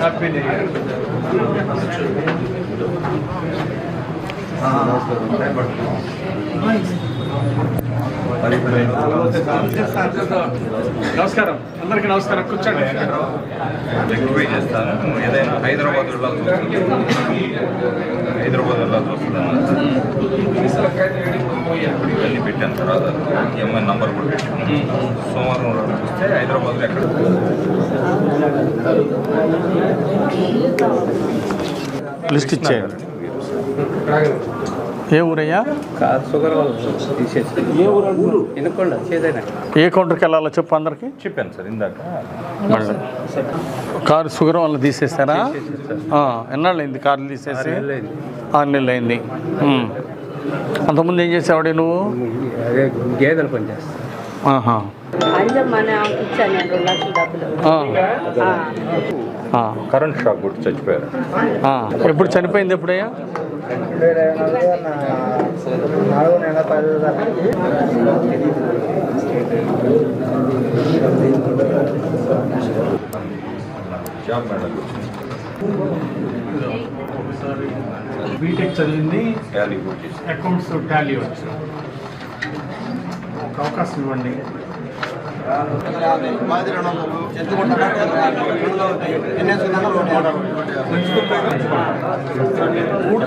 Happy new year నమస్కారం. అందరికీ నమస్కారం. కూర్చోండి. ఎక్కువ చేస్తాను ఏదైనా హైదరాబాద్ హైదరాబాద్ తర్వాత ఎంఐ నంబర్ కూడా సోమవారం రోజు వస్తే హైదరాబాద్లో ఎక్కడ? లిస్ట్ ఇచ్చేయండి. ఏ ఊరయ్యా? షుగర్ వాళ్ళు ఏ ఊరు ఏ కౌంటర్కి వెళ్ళాలో చెప్పు అందరికి. చెప్పాను సార్ ఇందాక. మళ్ళీ కారు షుగర్ వల్ల తీసేస్తారా ఆ, ఎన్నాళ్ళు అయింది కార్లు తీసేసి? ఆరు నెలలు అయింది. అంతకుముందు ఏం చేసావాడే నువ్వు? అదే గేదెలు ఆహా. ఆ. కరెంట్ షాక్ కొట్టి చచ్చిపోయారు. ఆ. ఎప్పుడు చనిపోయింది ఎప్పుడయ్యా? Job madam. బీటెక్ చదివింది. అకౌంట్స్ టాలీ వచ్చు ఒక అవకాశం ఇవ్వండి. మూడు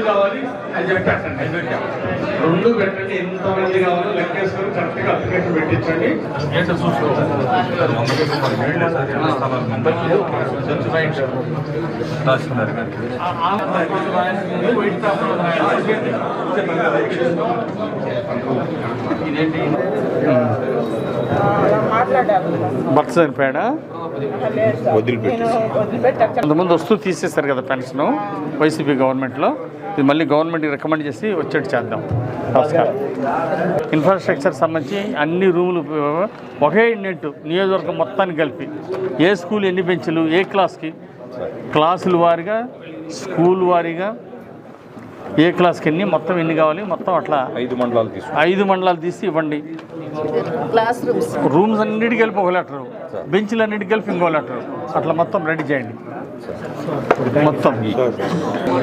ఇల్లు కావాలి అని చెప్పి పెట్టండి రెండు పెట్టండి ఎంత మంది కావాలో లెక్కేసుకొని కరెక్ట్గా అప్లికేషన్ పెట్టించండి. భర్త చనిపోయాడా? వదిలిపెట్టి. అంతకుముందు వస్తూ తీసేశారు కదా పెన్షన్ వైసీపీ గవర్నమెంట్లో. ఇది మళ్ళీ గవర్నమెంట్కి రికమెండ్ చేసి వచ్చేట్టు చేద్దాం. నమస్కారం. ఇన్ఫ్రాస్ట్రక్చర్ సంబంధించి అన్ని రూములు ఒకే నెట్ నియోజకవర్గం మొత్తానికి కలిపి ఏ స్కూల్ ఎన్ని బెంచులు ఏ క్లాస్కి క్లాసుల వారీగా స్కూల్ వారీగా ఏ క్లాస్కి ఎన్ని మొత్తం ఎన్ని కావాలి మొత్తం అట్లా ఐదు మండలాలు తీసుకు ఐదు మండలాలు తీసి ఇవ్వండి. క్లాస్ రూమ్స్ రూమ్స్ అన్నిటికి కలిపి ఒక లెటరు బెంచ్లు అన్నిటికి కలిపి ఇంకో లెటరు అట్లా మొత్తం రెడీ చేయండి. మొత్తం.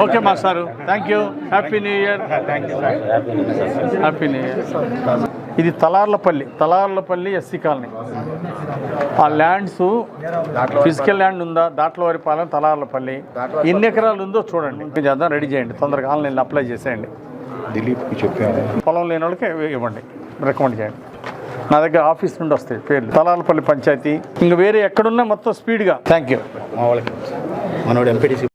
ఓకే మా sir. Thank you happy new year happy new year ఇది తలార్లపల్లి తలార్లపల్లి ఎస్సీ కాలనీ. ఆ ల్యాండ్స్ ఫిజికల్ ల్యాండ్ ఉందా? దాంట్లో వారి పాలెం తలార్లపల్లి. ఎన్ని ఎకరాలు ఉందో చూడండి. చేద్దాం రెడీ చేయండి. తొందరగా ఆన్లైన్లో అప్లై చేసేయండి. దిలీప్కి చెప్పాను పొలం లేని వాళ్ళకి ఇవ్వండి. రికమెండ్ చేయండి. నా దగ్గర ఆఫీస్ నుండి వస్తాయి పేర్లు. తలాలపల్లి పంచాయతీ. ఇంకా వేరే ఎక్కడున్నా మొత్తం స్పీడ్గా. Thank you మనోడు ఎంపీటీసీ